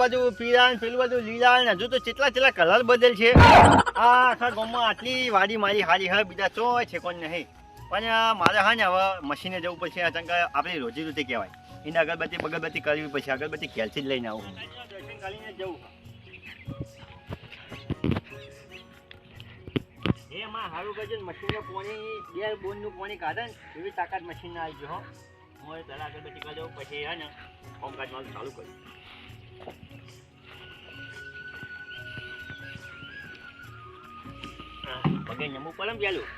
બધું પીળા ને પેલું બધું લીલા ને હજુ તો કેટલા કેટલા કલર બદલ છે. આ આખા ગામમાં આટલી વાડી મારી હારી હા બીજા ચો છે કોણ નહીં. પણ મારે હા ને હવે મશીને જવું પડશે, આ ચંકા આપણી રોજી રોટી કહેવાય. એને અગરબત્તી, બગરબત્તી કરવી પછી અગરબત્તી કેલથી જ લઈને આવું. દર્શન કરીને જવું એ માં હારું કરજો મશીનનું પાણી, બે બોનનું પાણી કાઢે ને, એવી તાકાત મશીન આવી ગયો હો. હું પહેલાં આગળ કરી દઉં પછી હે ને કામકાજ મારું ચાલુ કર્યું પગે નમવું પડે ને પેલું?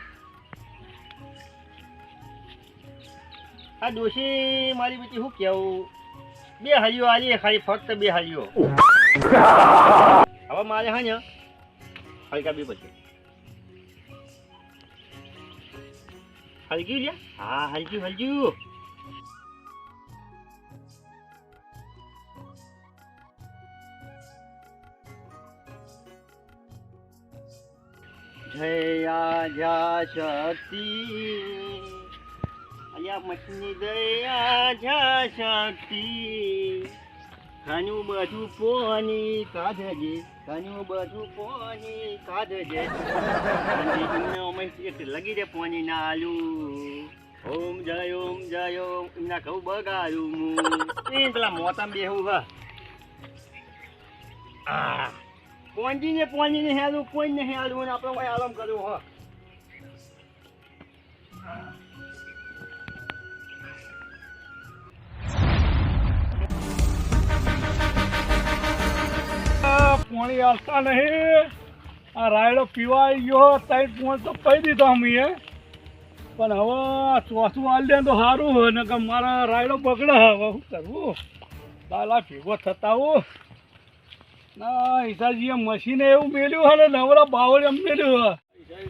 આ ડોશી મારી બેટી શું કેવું? બે હલિયો આલી ખાલી, ફક્ત બે હલિયો હવે મારે હા ને હલકા બી પછી. હલક્યું લ્યા? હા, હલક્યું હલક્યું. જયા જા શક્તિ અલ્યા મછની દયા જા શક્તિ ઘણું બધું પોની કાઢજે. ઘણું બધું પોની કાઢજે અમે લગી દે પોની ના આલુ ઓમ જય ઓમ જય, ઓમ. એમના કહું બગાડું એ પેલા મોતામ બેહું, હા. આ. પોંજી ને પોંજી ને હેલું કોઈ ને હેલું ને આપણે આરામ કરવું હા પાણી આવતા નહીં. આ રાયડો પીવાઈ ગયો, તઈ પોણ તો કહી દીધો અમે પણ હવે ચોથું હાલ દે તો સારું હોય ને કે મારા રાયડો બગડે હવે શું કરવું દાલા ભેગો થતા હો ના હિસાજીએ મશીને એવું મેળ્યું હે ને, નવરા બાવળ એમ મેળ્યું હે.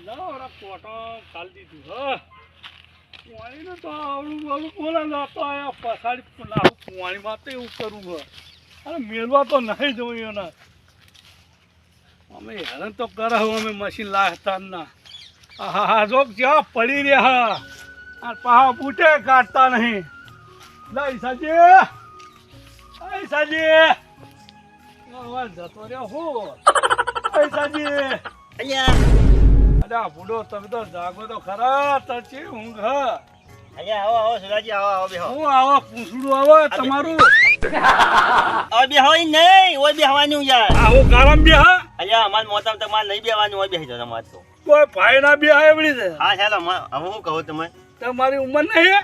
નવરા દીધું હે. તો આવડું પછાડી લાવું પાણીમાં એવું કરવું હોય મેળવા તો નહીં જોયું ને. અમે હેરાન તો કરે અમે મશીન લાગતા ના. હા હા, જો, જ્યાં પડી રહ્યા આ પાહા બૂટે કાઢતા નહીં. લઈ સાજી અવાજ જતો રહ્યો હું. લઈ સાજી. અલ્યા. અરે આ બુડો તમે તો જાગો તો ખરા તરચી ઊંઘ. હ અલ્યા આવો આવો સુરાજી આવો આવો બેહો. હું આવો પૂંછડું આવો તમારું? હવે બેહોય નહીં ઓય બેહવાનું યાર. આવું કારણ બી હા અલ્યા અમાર મોતામ તમારે નહીં બેહવાનું હોય બેહી જાઓ તમારે તો. કોઈ ભાઈ ના બી હા એવડી છે. હા ચાલો હવે હું કહું તમે તમારી ઉંમર નહીં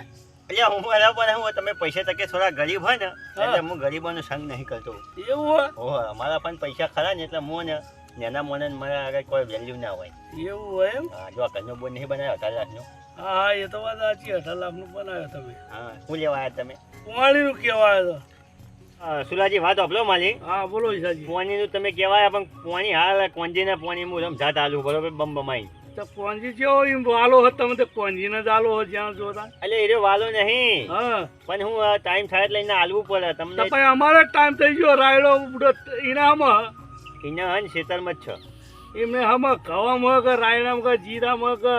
અલ્યા હું બરાબર હું તમે પૈસા તકે થોડા ગરીબ હોય ને એટલે હું ગરીબોનો સંગ નહીં કરતો. એવું હોય? અમારા પણ પૈસા ખરા ને એટલે હું ને નાના મોને મારા આગળ કોઈ વેલ્યુ ના હોય. એવું હોય એમ? હા જો ઘરનો બોન નહીં બનાવ્યો અઢાર લાખનો. હા એ તો વાત સાચી અઢાર લાખનું બનાવ્યો તમે. હા શું લેવા આવ્યા તમે? પોણીનું કહેવાય આવ્યો સુલાજી વાત આપલો માલી હા બોલો ઈશાજી પોણીનું તમે કહેવાય પણ પોણી હાલ કોંજીને પોણી હું રમઝાટ આલું બરોબર બમ બમાઈ. તો કોંજી જેવો એમ વાલો હતો તમે તો કોંજીને જ આલો જ્યાં જોતા. એટલે એ વાલો નહીં. હા. પણ હું ટાઈમ થાય એટલે એને હાલવું પડે. તમને પછી અમારે ટાઈમ થઈ ગયો રાયડો ઉડો ઇનામ એને હન ખેતરમાં જ છો. એમને હમ ઘવામાં કે રાયડા કે જીરા કે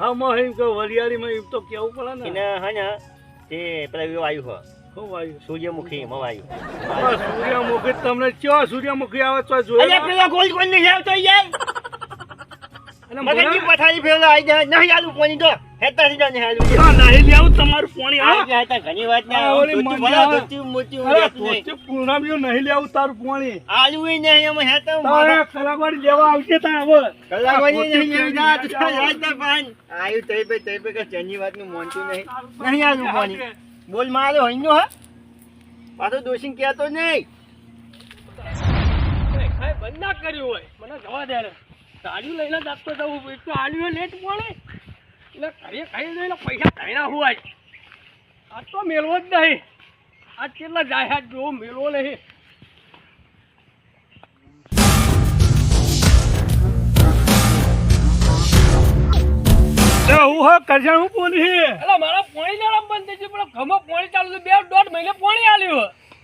હમ એમ કે વરિયાળીમાં એમ તો કેવું પડે ને? એને હન તે પેલા આવ્યું હો. વાયુ સૂર્યમુખી સૂર્યમુખી તમને કયો સૂર્યમુખી આવે તો જોઈએ પેલા ગોલ ગોલ નહીં આવતો યાર. મગજની પથારી ફેરલો આવી જાય નહીં આલું તો. હા, નહીં લેવું તમારું પાણી હા. આ હેતા ઘણી વાત ના ઓલી ધોતું મજા ભલે આવે. ધોતું મોતી અરે ઊંઘાતું નહીં. નહીં લેવું તારું પાણી. આલું ય નહીં એમાં હેતા મારા- કલાકવાળી લેવા આવશે તારે હવે. કલાક નહીં લેવી ના, તું પોતે રાજ પાન. આયુ તઈ પે તઈ પે કે ચેની વાતનું મોનતું નહીં. નહીં આલું પાણી. બોલ મારો હઈનો હા? પાછો દોષી કહેતો નહીં. બંધ ના કર્યું હોય. મને જવા દે તાળીઓ લઈને જાતો જવું એક તો આલીઓ લેટ પડે એટલે ઘરે ખાઈ લઈને પૈસા કાઢ્યા હોય. આ તો મેળવો જ નહીં. આ કેટલા જાય આ જો મેળવો નહીં. હું હા કરજણ હું બોલી એટલે મારા પાણી લેવા બંધ થઈ છે પણ ઘમો પોણી ચાલુ છે. બે દોઢ મહિને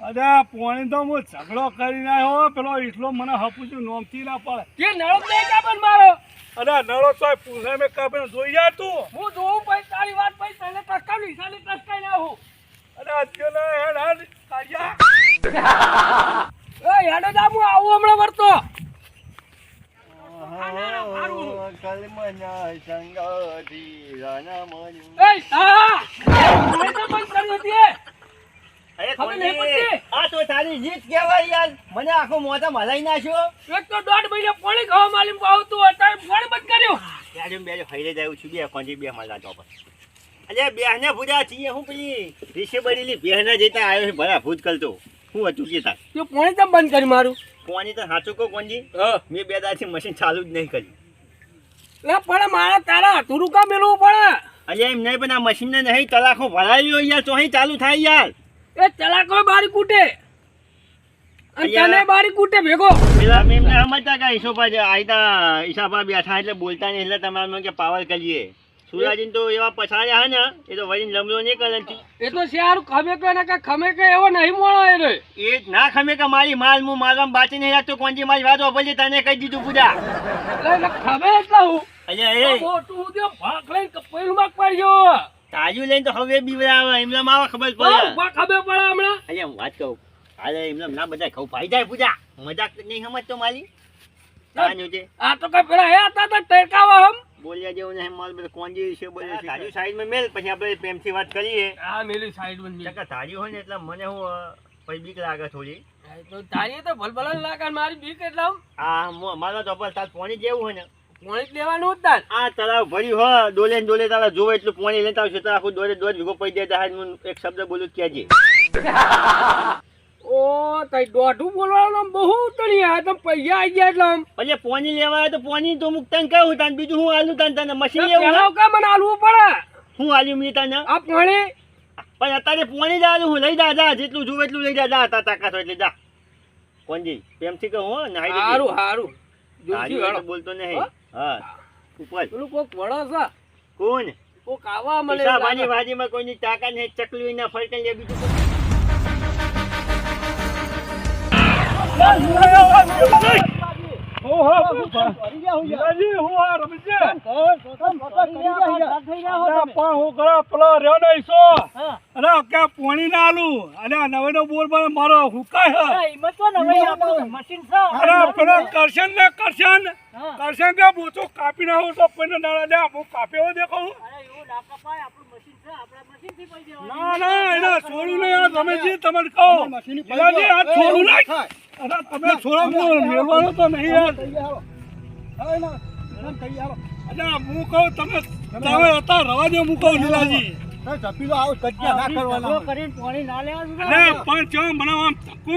અરે પોણી તો હું ઝઘડો કરીને આવ્યો પેલો એટલો મને હપુચું નોમથી ના પડે. કે નળો કાપન નહીં મારો? અરે નળો તો પૂછે મેં કાપે જોઈ જા તું. હું જોઉં પછી તારી વાત પછી તને ટસકાવી હિસાબે ટસકાઈ ના હું અરે અત્યારે હેડ હેડ કાઢ્યા એ હેડો જા હું આવું હમણાં વર્તો કલમના સંગથી મન એ હા મેં તો બંધ કરી હતી આ તો તારી જીત કહેવાય યાર. મને આખો મોઢા મલાઈ નાખ્યો. એક તો દોઢ મહિને પાણી ખાવા માલીમ આવતું અત્યારે ફોન બંધ કર્યું. ત્યારે બે ફરી જાય છું બે કોંજી બે મારા તો અરે બેહને ભૂજા છીએ હું પેલી. રીશે બનેલી બેહના જતા આવ્યો છે ભલા ભૂત કરતો હું હતું કે તાર. તું પાણી કેમ બંધ કરી મારું? કોની તો સાચું કહો કોંજી હા. મેં બે દાથી મશીન ચાલુ જ નહીં કર્યું. એટલે પણ મારા તારા અધૂરું કામ મેળવવું પડે. અલ્યા એમ નહીં પણ આ મશીનને નહીં તલાખો ભરાયો યાર તો અહીં ચાલુ થાય યાર. એ ચલાકો બારી કૂટે. તને બારી કૂટે ભેગો. પેલા મેં સમજતા કે ઈશોપા જે આયતા ઈશાપા બેઠા એટલે બોલતા નહીં એટલે તમારે કે પાવર કરીએ. સુરાજીન તો એવા પછાડ્યા હે ને એ તો વળીને લમલો નહીં કરે એ તો શિયાર ખમે કે ને કે ખમે કે એવો નહીં મળો એ રે એ જ ના ખમે કે મારી માલ હું મારવામાં બાચી નહીં રાખતો કોંજી મારી વાત વાપરજે તને કહી દીધું પૂજા. એટલે ખમે એટલા હું. અલ્યા એ મોટું ઉદ્યો ભાગ લઈને કપૈયું માગ પડ્યો. તાજુ લઈને તો હવે બીવરાવે એમને માવા ખબર પડે. ખબર પડે હમણાં. અરે હું વાત કહું. હાલે એમને ના બધા ખવું ભાઈ જાય પૂજા. મજાક નહીં સમજતો છે? આ તો કઈ પેલા હે હતા તો ટેકાવા હમ. બોલ્યા જેવું નહીં માલ બધું જેવી છે બોલ્યા છે. તાજુ સાઈડમાં મેલ પછી આપણે પ્રેમથી વાત કરીએ. આ મેલી સાઈડ મેલ. ચકા તાજી હોય ને એટલે મને હું પછી બીક લાગે થોડી. તો તારી તો ભલભલ લાગે મારી બીક એટલે હા મારો તો તાર પોણી જેવું હોય ને. પાણી લેવાનું જ આ તળાવ ભર્યું હોય ડોલે ડોલે તારા જોવે એટલું પાણી લેતા આવશે તો આખું દોરે દોર ભેગો પડી દેતા હાથ હું એક શબ્દ બોલું કહેજે. ઓ તઈ દોઢું બોલવાનું બહુ તણી આ તો પૈસા આવી ગયા એટલે એટલે પાણી લેવા આવે તો પાણી તો મુક તને કહું તને બીજું હું આલું તને તને? મશીન લેવું પેલા કા મને આલવું પડે. હું આલ્યું મી તને? આ પાણી? પણ અત્યારે પાણી જ આલું હું. લઈ જા જા જેટલું જોવે એટલું લઈ જા જા તા તાકાત હોય એટલે જા. કોણજી પ્રેમથી કહું હો નાહી સારું હારું હારું. તારી બોલતો નહીં. હો? ઉપર પેલું કોક વડો છે કોણ કોક આવા મને. ભાજી ભાજીમાં કોઈની તાકાત નહીં ચકલી ના ફરકન લે બીજું કોઈ. પણ હું ને ના આલું? અને નવે નો બોલ મને મારો હુકાય હે. કરશન ને કરશન. કરશન કે બોચો કાપી નાખું તો કોઈને ના દે હું કાપ્યો દેખાઉં ના ના એને છોડું નહીં આ તમે જે તમે કહો. છોડું નહીં. અરે તમે છોડો મેળવાનો તો નહીં યાર. હું કહું તમે તમે હતા રવા દો હું કહું લીલાજી.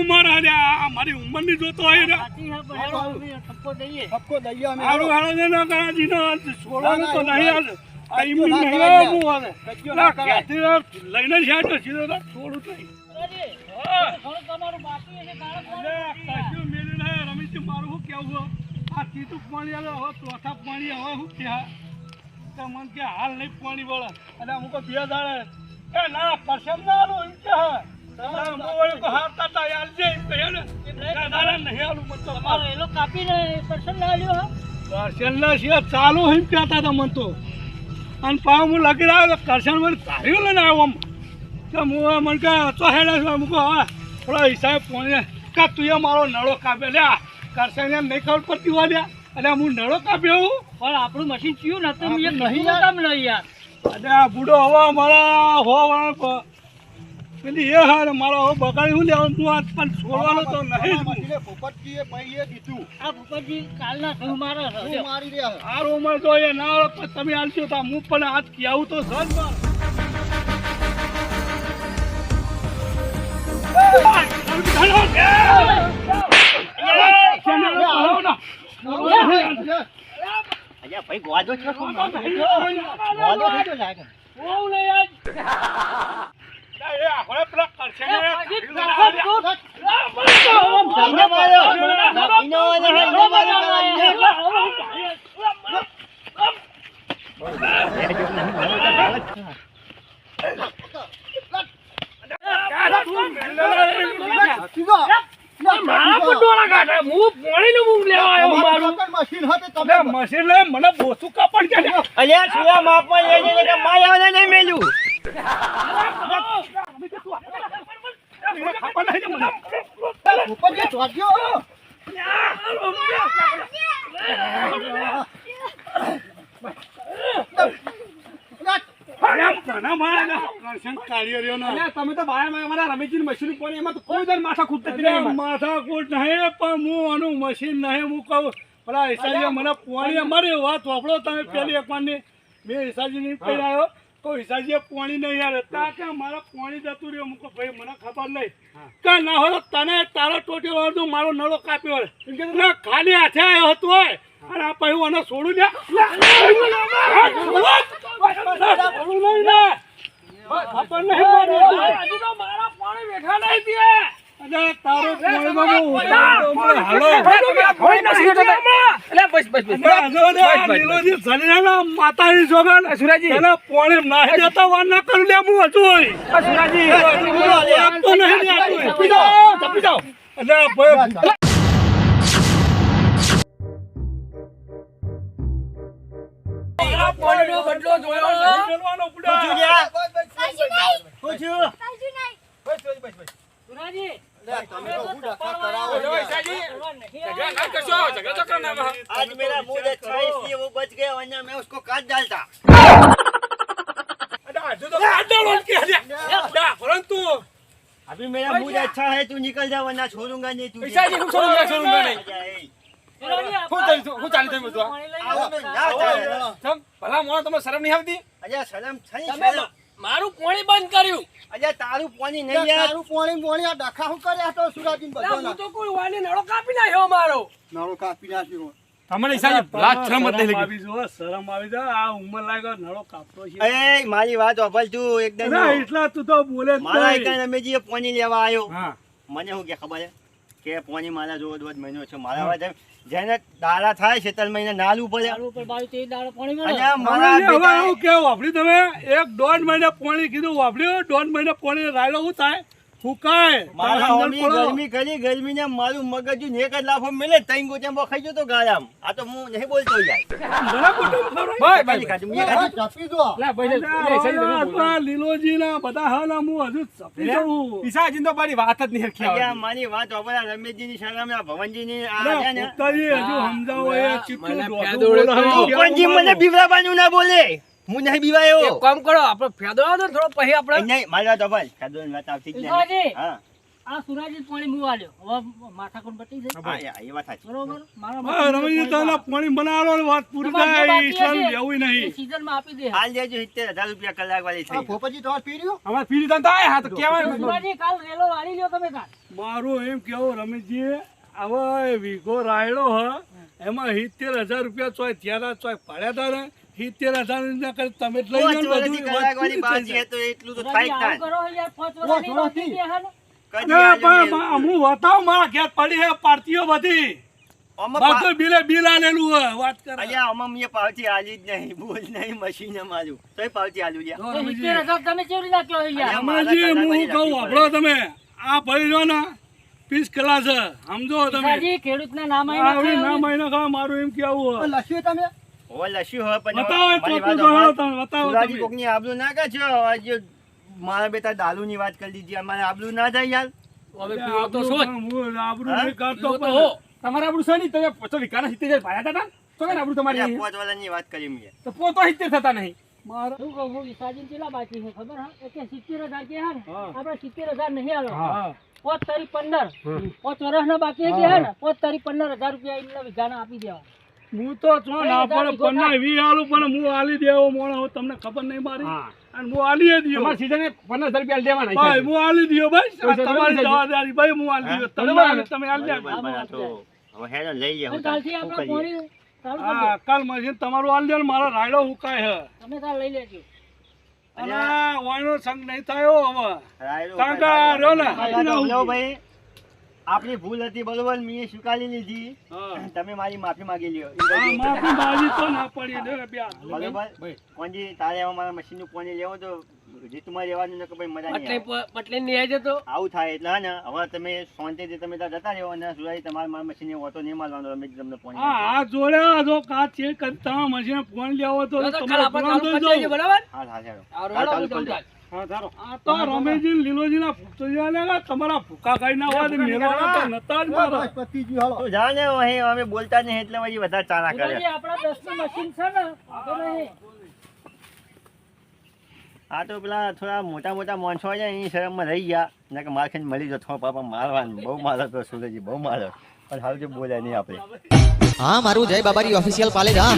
મારે આ મારી ઉંમરની જોતો હોય ને ને ના ના ના લઈને છોડું તો નહીં. મન કે હાલ નહીં પાણી વળે. અને અમુક બે દાડે એ ના કરશન ના આલું એમ કે ચાલુ હિમ કહેતા હતા મન તો. અને પાછું હું લગી રહ્યો કરશન ધાર્યું લઈને આવ્યો કે હું મને કે તો હેડે મૂકો થોડો હિસાબ પોણે કે તું એ મારો નળો કાપ્યો લે કરશન એમ નહીં ખબર પડતી હોય લ્યા અને હું નળો કાપ્યો પણ આપણું મશીન ચિયું ને એક નહીં કામ યાર. અને આ બુડો હવા મારા હોવાનો પેલી એ હા મારો હવે બગાડી હું લેવાનું? તું આ પણ છોડવાનો તો નહીં જ કીધું આ ભૂપતજી કાલના શું મારા આ રૂમમાં તો એ ના પણ તમે આલશો તો હું પણ આજ કહેવું તો સર અલ્યા ભાઈ ગોદો છે કોણ? ગોદો છે લાગે. કરશે ને જઈને માર્યો. જઈને માર્યો. જઈને માર્યો. મારા પર ડોળા કાઢે હું પોણીનું મુંહ લેવા આવ્યો મારું તમે મશીન લઈ મને બોસું કાપડ કે અલ્યા સુવા માપવા લઈ જઈને કે માય આવે નહીં મેલ્યું મને ખબર નહીં ને મને. ચોટ્યો અલ્યા, તમે તો બાયા અમારા રમેશજી મશીન કોને એમાં તો કોઈ દર માથા ખૂટતા નહીં એમાં. માથાકૂટ નહીં પણ હું આનું મશીન નહીં હું કહું પેલા હિસાજીએ મને પોણી અમારી વાત વાપરો તમે પેલી એક વાર મેં હિસાબજી નહીં આવ્યો તો હિસાજીએ પોણી નહીં યાર તા કે મારા પોણી જતું રહ્યો મૂકો ભાઈ મને ખબર નહીં. કે ના હોય તને તારા ટોટી વાળો મારો નળો કાપ્યો હોય. ના ખાલી હાથે આવ્યો હતો હોય અને આ પછી મને છોડું દે છોડું નહીં ને ખબર નહીં મને. હજુ તો મારા પાણી બેઠા નહીં ત્યાં. અરે તારો પોણીમાં બહુ માતાની જોગન સુરાજી. એના પોણે નાહી દેતા વાર ના કરું લે હું હજુ. આપતો નહીં જાઓ, જાઓ. એટલે બદલો જોયો. છો. आज मेरा मूड अच्छा है इसलिए वो बच गया वरना मैं उसको काट डालता આડાળો કે લે. જા, પરંતુ अभी मेरा मूड अच्छा है तू निकल जा वरना छोड़ूंगा नहीं तुझे ઈશાજી, હું છોડુંગા, છોડુંગા નહીં. आजा, ए. શું થયું છું? શું ચાલી થયું બધું આ? આવો ને, ના ચાલે. ચમ, ભલા મોણો તમને શરમ નહીં આવતી અલ્યા શરમ છે ને તમે શરમ. મારું પોણી બંધ કર્યું. અજા તારું પોણી નહીં યાર. તારું પોણી પોણી આ ડખા હું કર્યા તો સુરાજીન બધો. હું તો કોઈ વાની નળો કાપી નાખ્યો મારો. નળો કાપી નાખ્યો. તમને શરમ આવી જો, શરમ આવી જાય આ ઉંમર લાગ્યો નળો કાપતો છે. એ મારી વાત વાપર તું એકદમ ના. એટલા તું તો બોલે જ મારા કઈ રમેશજીએ પાણી લેવા આવ્યો હા. મને શું કે ખબર છે? કે પોણી મારા જોવા જોવા મહિનો છે મારા હવે જેને દાડા થાય છે તલ મહિને નાલ ઉપર કેવું? વાપર્યું તમે? એક દોઢ મહિને પોણી કીધું વાપર્યું? દોઢ મહિને પોણી રાયડો શું થાય ફૂકાય મારા હોમી સમજણ પડો. ગરમી કરી મારું મગજ ને એક જ લાફો મેલે તઈ ગોચેમાં ખાઈ જતો ગાળામ આ તો હું નહીં બોલતો યાર ઘણા કુટુંબ ખવડાવે. ભાઈ, ખાલી ખાધું, મેં ખાધું. દો લા, ભાઈ, અલ્યા, ઈશાજી, તમે હવે બોલો. આ લીલોજીના બધા હાલ આમ હું હજુ ચપી જવું. ઈશાજી તો મારી વાત જ નહીં મારી વાત વાપરા રમેશજીની શરમ ભવનજી ની આ ને હજુ સમજાવો એ મને બીવડાવવાનું ના બોલે હું નહીં બીવાયો. એક કામ કરો આપણે ફેદો આવો થોડો પછી આપણે નહીં મારી વાત અભાઈ ફેદો ની વાત આવતી જ નહીં. હા. આ સુરાજી પાણી મું આલ્યો હવે માથા કોણ પટી જાય હા યા, એ વાત સાચી. બરોબર? મારા હા, રમણજી, પાણી બનાવો વાત પૂરી થાય ઈશ્વર લેવું નહીં. સીઝનમાં આપી દે. હાલ દેજો સિત્તેર હજાર રૂપિયા કલાક વાળી થઈ ફોફાજી તમારે પી રહ્યું? અમારે ફીરી તને તો હા તો કહેવાય સુરાજી કાલ રેલો વાળી લ્યો તમે કાલ. મારું એમ કેવો રમેશજી હવે વીઘો રાયડો હ એમાં સિત્તેર હજાર રૂપિયા ચોય થયા ચોય પડ્યા તા ને સિત્તેર હજાર ના કરે તમે જ લઈ જાઓ બધું એટલું તો થાય ના હા ને? બતાવું મારા ઘેર પડી હે પાર્ટીઓ બધી. આમાં બિલે બિલ આલેલું હે વાત કરે. અલ્યા, આમાં મેં પાવતી આલી જ નહીં બોલ નહીં મશીને માર્યું તોય પાવતી આલ્યું લ્યા. એ સિત્તેર હજાર તમે કેવી નાખ્યો છે યાર. હું કહું તમે. આ ભાઈ રહ્યો ને પીસ ક્લાસ છે સમજો તમે. સુરાજી ખેડૂતના નામ આવી ના મારું એમ કેવું લખ્યું તમે? હવે શું હોય પણ બતાવો કોકની આબલું ના કાઢશો. આજે મારા બેટા દારૂની વાત કરી દીધી. અમારે આબલું ના થાય યાર. હવે તો શું? હું આબરૂ હા? તમારે આપણું છે નહીં તમે પોતો વિકાના સિત્તેર હજાર ભાયા હતા તો? કે આપણું તમારી પોચ? પોતવાલાની વાત કરી મેં તો પોતો સિત્તેર થતા નહીં. મારા શું કહું હું વિસાજીને કેટલા બાકી છે ખબર હા? એટલે સિત્તેર હજાર કે હા ને? આપણે સિત્તેર હજાર નહીં આલો. હા. પોત તારી પંદર. પોત વર્ષના બાકી છે કે હા પોત તારી પંદર હજાર રૂપિયા એમને વિઘાના આપી દેવા. હું તો છો ના પણ પન્ના વી આલું પણ હું આલી દેવો મોણો. તમને ખબર નહીં મારી? અને હું આલી દિયો. તમારા પચાસ રૂપિયા દેવાના ભાઈ હું આલી દિયો ભાઈ તમારી તમે જવાબદારી. ભાઈ હું આલી દિયો. તમે તમે આલી દે હા કાલ મશીન તમારું આલી દે ને મારો રાયડો હુકાય હે. તમે કાલ લઈ લેજો. અને આ વાયનો સંગ નહીં થયો હવે. રહ્યો ને. ભાઈ. આપણી ભૂલ હતી બરોબર મેં સ્વીકારી લીધી. તમે મારી માફી માંગી લ્યો. માફી માંગી તો ના પડી. બરોબર? તારે હવે મારા મશીનનું કોને લેવો તો જીતુમાં રહેવાનું કે ભાઈ મજા નહીં આવે. પટલે પટલે નહીં આવી જતો આવું થાય એટલે ને હવે તમે શાંતિથી તમે ત્યાં જતા રહ્યો અને સુરાઈ તમારે મારા મશીન ઓટો નહીં મારવાનો અમે તમને ફોન હા આ જોડે જો કાચ છે કરતા મશીન ફોન લેવો તો તમારો ફોન દેજો. બરાબર? હા હા ચાલુ તો રમેશજી ને લીલોજીના ભૂતોજીને તમારા ભૂકા ખાઈ ના હોય મેળવાના નતા જ મારા. બસ હાલો. જા ને અહીં અમે બોલતા નહીં એટલે પછી વધારે ચાના કરે. ભુવાજી, આપણા દસનું મશીન છે ને આ તો પેલા થોડા મોટા મોટા માણસો છે શરમ એની શરમમાં રહી ગયા. ને કે માર ખાઈને મળી જતો પાપા મારવાનું બહુ મારો તો સુરજી બહુ મારો. પણ હાલ જે બોલ્યા નહીં આપણે. હા મારું જય બાબારી ઓફિશિયલ પાલે હા.